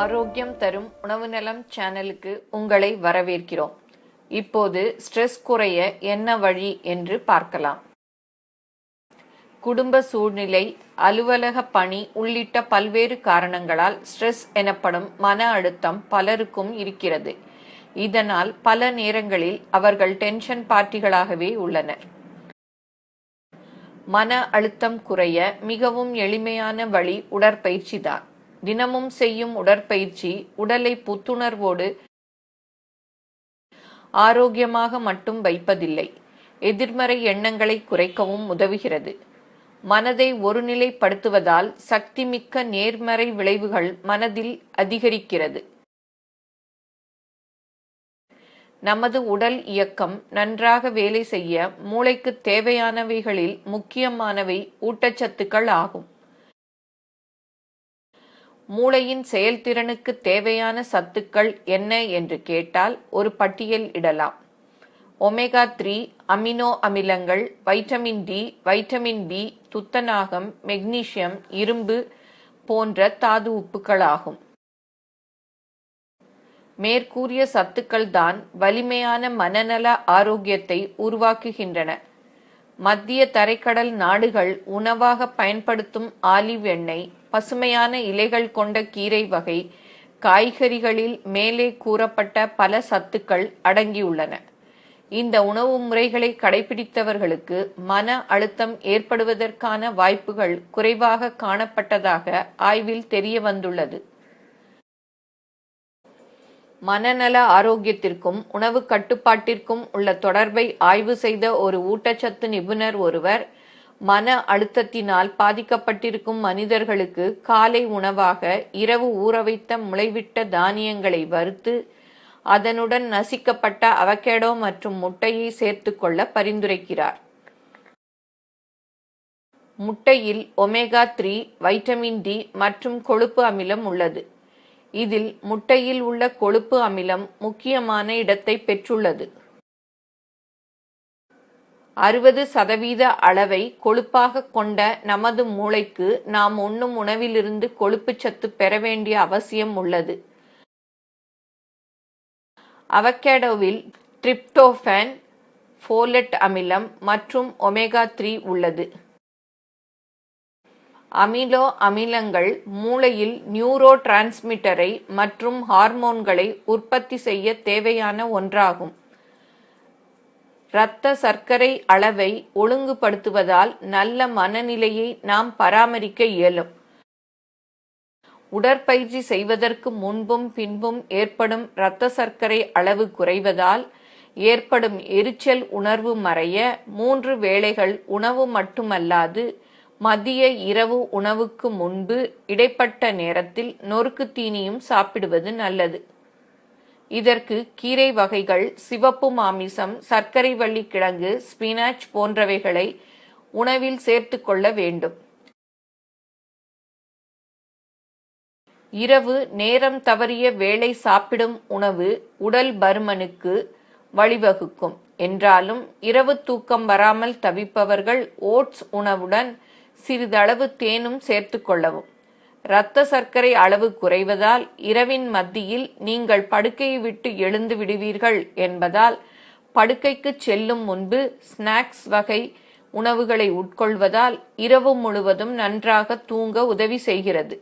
ஆரோக்கியம் தரும் உணவு நலம் சேனலுக்கு உங்களை வரவேற்கிறோம். இப்போது ஸ்ட்ரெஸ் குறைய என்ன வழி என்று பார்க்கலாம். குடும்ப சூழ்நிலை அலுவலக பணி உள்ளிட்ட பல்வேறு காரணங்களால் ஸ்ட்ரெஸ் எனப்படும் மன அழுத்தம் பலருக்கும் இருக்கிறது. இதனால் பல நேரங்களில் அவர்கள் டென்ஷன் பார்ட்டிகளாகவே உள்ளனர். மன அழுத்தம் குறைய மிகவும் எளிமையான வழி உடற்பயிற்சி தான் தினமும் செய்யும் உடற்பயிற்சி உடலை புத்துணர்வோடு ஆரோக்கியமாக மட்டும் வைப்பதில்லை. எதிர்மறை எண்ணங்களை குறைக்கவும் உதவுகிறது. மனதை ஒருநிலைப்படுத்துவதால் சக்திமிக்க நேர்மறை விளைவுகள் மனதில் அதிகரிக்கிறது. நமது உடல் இயக்கம் நன்றாக வேலை செய்ய மூளைக்கு தேவையானவைகளில் முக்கியமானவை ஊட்டச்சத்துக்கள் ஆகும். மூளையின் செயல்திறனுக்கு தேவையான சத்துக்கள் என்ன என்று கேட்டால் ஒரு பட்டியல் இடலாம். ஒமேகா த்ரீ அமினோ அமிலங்கள் வைட்டமின் டி வைட்டமின் பி துத்தநாகம் மெக்னீசியம் இரும்பு போன்ற தாது உப்புக்களாகும் மேற்கூறிய சத்துக்கள் தான் வலிமையான மனநல ஆரோக்கியத்தை உருவாக்குகின்றன. மத்திய தரைக்கடல் நாடுகள் உணவாக பயன்படுத்தும் ஆலிவ் எண்ணெய் பசுமையான இலைகள் கொண்ட கீரை வகை காய்கறிகளில் மேலே கூறப்பட்ட பல சத்துக்கள் அடங்கியுள்ளன. இந்த உணவு முறைகளை கடைபிடித்தவர்களுக்கு மன அழுத்தம் ஏற்படுவதற்கான வாய்ப்புகள் குறைவாக காணப்பட்டதாக ஆய்வில் தெரிய வந்துள்ளது மனநல ஆரோக்கியத்திற்கும் உணவு கட்டுப்பாட்டிற்கும் உள்ள தொடர்பை ஆய்வு செய்த ஒரு ஊட்டச்சத்து நிபுணர் ஒருவர் மன அழுத்தத்தினால் பாதிக்கப்பட்டிருக்கும் மனிதர்களுக்கு காலை உணவாக இரவு ஊற வைத்த முளைவிட்ட தானியங்களை வறுத்து அதனுடன் நசிக்கப்பட்ட அவகேடோ மற்றும் முட்டையை சேர்த்துக்கொள்ள பரிந்துரைக்கிறார். முட்டையில் ஒமேகா த்ரீ வைட்டமின் டி மற்றும் கொழுப்பு அமிலம் உள்ளது. இதில் முட்டையில் உள்ள கொழுப்பு அமிலம் முக்கியமான இடத்தை பெற்றுள்ளது. அறுபது சதவீத அளவை கொழுப்பாக கொண்ட நமது மூளைக்கு நாம் உண்ணும் உணவிலிருந்து கொழுப்புச்சத்து பெற வேண்டிய அவசியம் உள்ளது. அவகேடோவில் ட்ரிப்டோஃபேன் ஃபோலட் அமிலம் மற்றும் ஒமேகா த்ரீ உள்ளது. அமிலோ அமிலங்கள் மூளையில் நியூரோ டிரான்ஸ்மிட்டரை மற்றும் ஹார்மோன்களை உற்பத்தி செய்ய தேவையான ஒன்றாகும். இரத்த சர்க்கரை அளவை ஒழுங்குபடுத்துவதால் நல்ல மனநிலையை நாம் பராமரிக்க இயலும். உடற்பயிற்சி செய்வதற்கு முன்பும் பின்பும் ஏற்படும் இரத்த சர்க்கரை அளவு குறைவதால் ஏற்படும் எரிச்சல் உணர்வு மறைய மூன்று வேளைகள் உணவு மட்டுமல்லாது மதிய இரவு உணவுக்கு முன்பு இடைப்பட்ட நேரத்தில் நொறுக்கு தீனியும் சாப்பிடுவது நல்லது. இதற்கு கீரை வகைகள் சிவப்பு மாமிசம் சர்க்கரை வள்ளி கிழங்கு ஸ்பினாச் போன்றவைகளை உணவில் சேர்த்து கொள்ள வேண்டும். இரவு நேரம் தவறிய வேளை சாப்பிடும் உணவு உடல் பருமனுக்கு வழிவகுக்கும். என்றாலும் இரவு தூக்கம் வராமல் தவிப்பவர்கள் ஓட்ஸ் உணவுடன் சிறிதளவு தேனும் சேர்த்து கொள்ளவும். இரத்த சர்க்கரை அளவு குறைவதால் இரவின் மத்தியில் நீங்கள் படுக்கையை விட்டு எழுந்து விடுவீர்கள் என்பதால் படுக்கைக்கு செல்லும் முன்பு ஸ்நாக்ஸ் வகை உணவுகளை உட்கொள்வதால் இரவு முழுவதும் நன்றாக தூங்க உதவி செய்கிறது.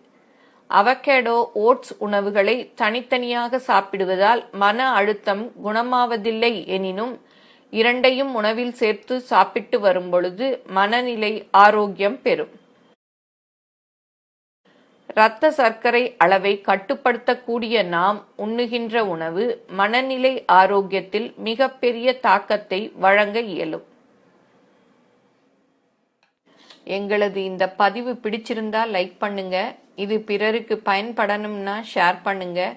அவகேடோ ஓட்ஸ் உணவுகளை தனித்தனியாக சாப்பிடுவதால் மன அழுத்தம் குணமாவதில்லை எனினும் இரண்டையும் உணவில் சேர்த்து சாப்பிட்டு வரும்பொழுது மனநிலை ஆரோக்கியம் பெறும். இரத்த சர்க்கரை அளவை கட்டுப்படுத்தக்கூடிய நாம் உண்ணுகின்ற உணவு மனநிலை ஆரோக்கியத்தில் மிகப்பெரிய தாக்கத்தை வழங்க இயலும். எங்களது இந்த பதிவு பிடிச்சிருந்தா லைக் பண்ணுங்க. இது பிறருக்கு பயன்படணும்னா ஷேர் பண்ணுங்கள்